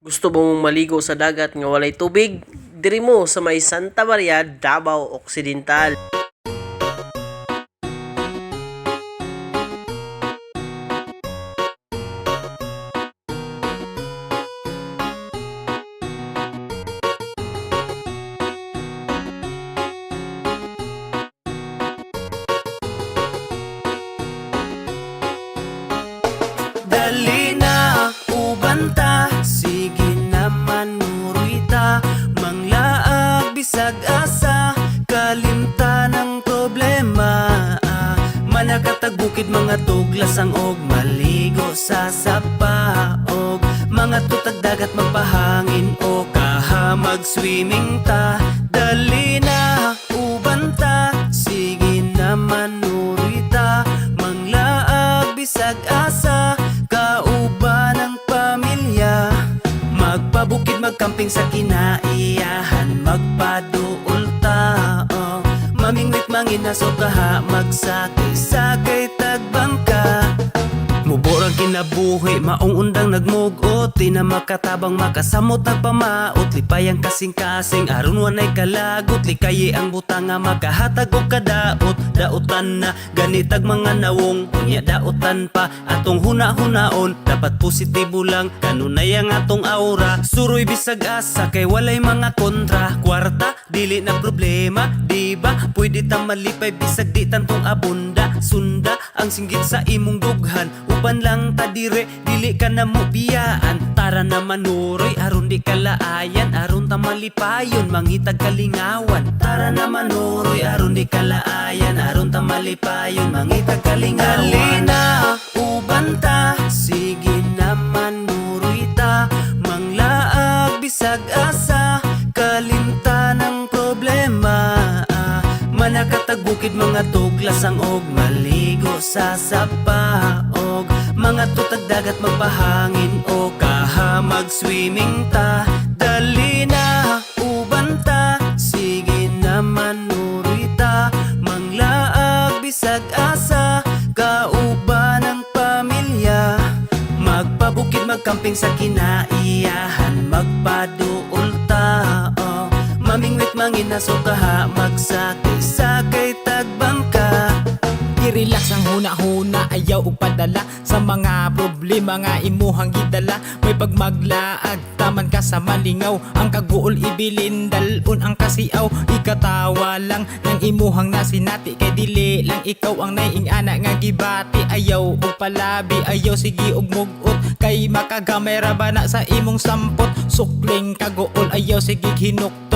Gusto mo mong maligo sa dagat nga walay tubig? Diri mo sa may Santa Maria, Davao Occidental. Bisag asa Kalimta ng problema. Ah, Manakatag bukid mga tuglasang og Maligo sa sapaog. Mga tutag dagat magpahangin O kahamag swimming ta magkamping sa kinaiyahan. Magpaduol tao Mamingwit, manginaso kaha Magsakay-sakay, kinabuhi, maong undang nagmugot. Di na makatabang makasamot nagpamaot. Lipayang kasing-kasing, aron wanay kalagot. Likayi ang butanga makahatag og kadaot. Daotan na ganitag mga nawong Unya daotan pa. Atong huna-hunaon Dapat positibo lang, kanunay ang atong aura Suroy bisag asa. Kay walay mga kontra Kwarta, dili na problema, di ba? Pwede ta malipay bisag di tantong abunda. Sunda ang singgit sa imong dughan Uban lang ta dire, dili ka na mo biyaan. Tara na manuroy, aron di kalaayan Aron ta malipayon, mangitag kalingawan. Tara na manuroy, aron di kalaayan Aron ta malipayon, mangitag kalingawan. Halina, uban ta Sige naman, nuroy ta. Manglaag, bisag asa Kalimta ng problema. Manakatag bukid mga tuglasang og Maligo sa sapaog Mga tutag dagat magpahangin O kahamag swimming ta. Dali na, uban ta. Sige naman, nuroy ta. Manglaag, bisag asa. Kauban ng pamilya. Magpabukid, magkamping sa kinaiyahan. Magpaduol tao Mamingwit, manginaso kaha tagbangka I-relax ang huna-huna Ayaw og padala Sa mga problema nga imuhang gidala. May pagmaglaag Taman ka sa malingaw. Ang kaguol ibilin Dalun ang kasiaw. Ikatawa lang Nang imuhang nasinati. Kay dili lang ikaw ang naiing ana nga gibati. Ayaw og palabi Ayaw sige og mugot. Kay makagamay ra ba na sa imong sampot? Sukling kaguol Ayaw sige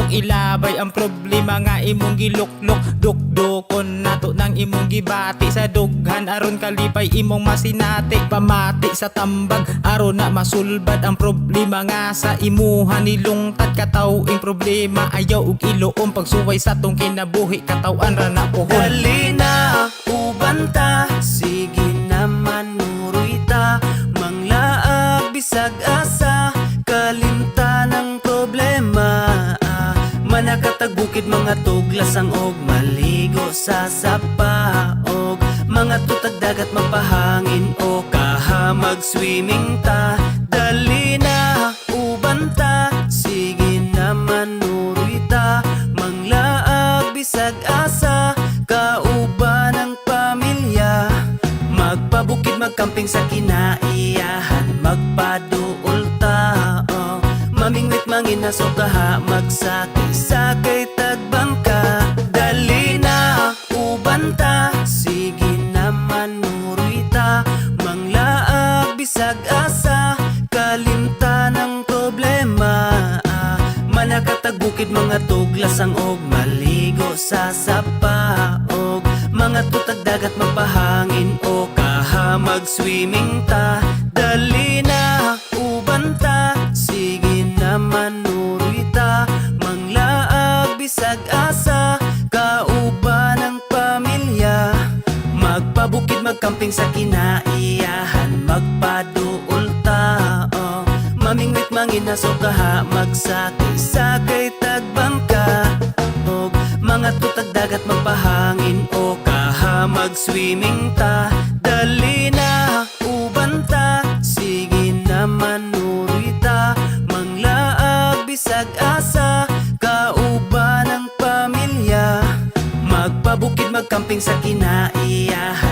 hinuktok Ilabay ang problema nga imong giluklok. Dukdukon nato ng imong gibati Sa dughan. Aron kalipay imong masinati Pamati sa tambag. Aron na masulbad ang problema nga sa imuha nilungtad Katawing problema ayaw ug iluom Pagsuway sa tong kinabuhi. Katawan ra na pohon. Dali na, uban ta Sige naman, ta. Manglaag, bisag Manakatag bukid mga tuglasang og Maligo sa sapaog. Mga tutag dagat magpahangin O kahamag swimming ta. Dali na, uban ta Sige naman, nuroy ta. Manglaag, bisag asa Kauban ng pamilya. Magpabukid, magkamping sa kinaiyahan Magpaduol tao Mamingwit, manginaso kaha Magsakay-sakay, tagbangka. Dali na, uban ta Sige naman, nuroy Manglaag, bisag asa. Kalimta ng problema ah, mga tuglasang og. Maligo sa sapaog Mga tutag dagat magpahangin O kahamag swimming ta. Dali na, uban ta Sige naman, bisag asa Kauban ng pamilya. Magpabukid, magkamping sa kinaiyahan Magpaduol tao. Mamingwit, manginaso kaha Magsakay-sakay, tagbangka. Og mga tutag dagat magpahangin O kahamag swimming ta. Dali na, uban ta Sige naman, nuroy ta. Mga bisag asa magkamping sa kinaiyahan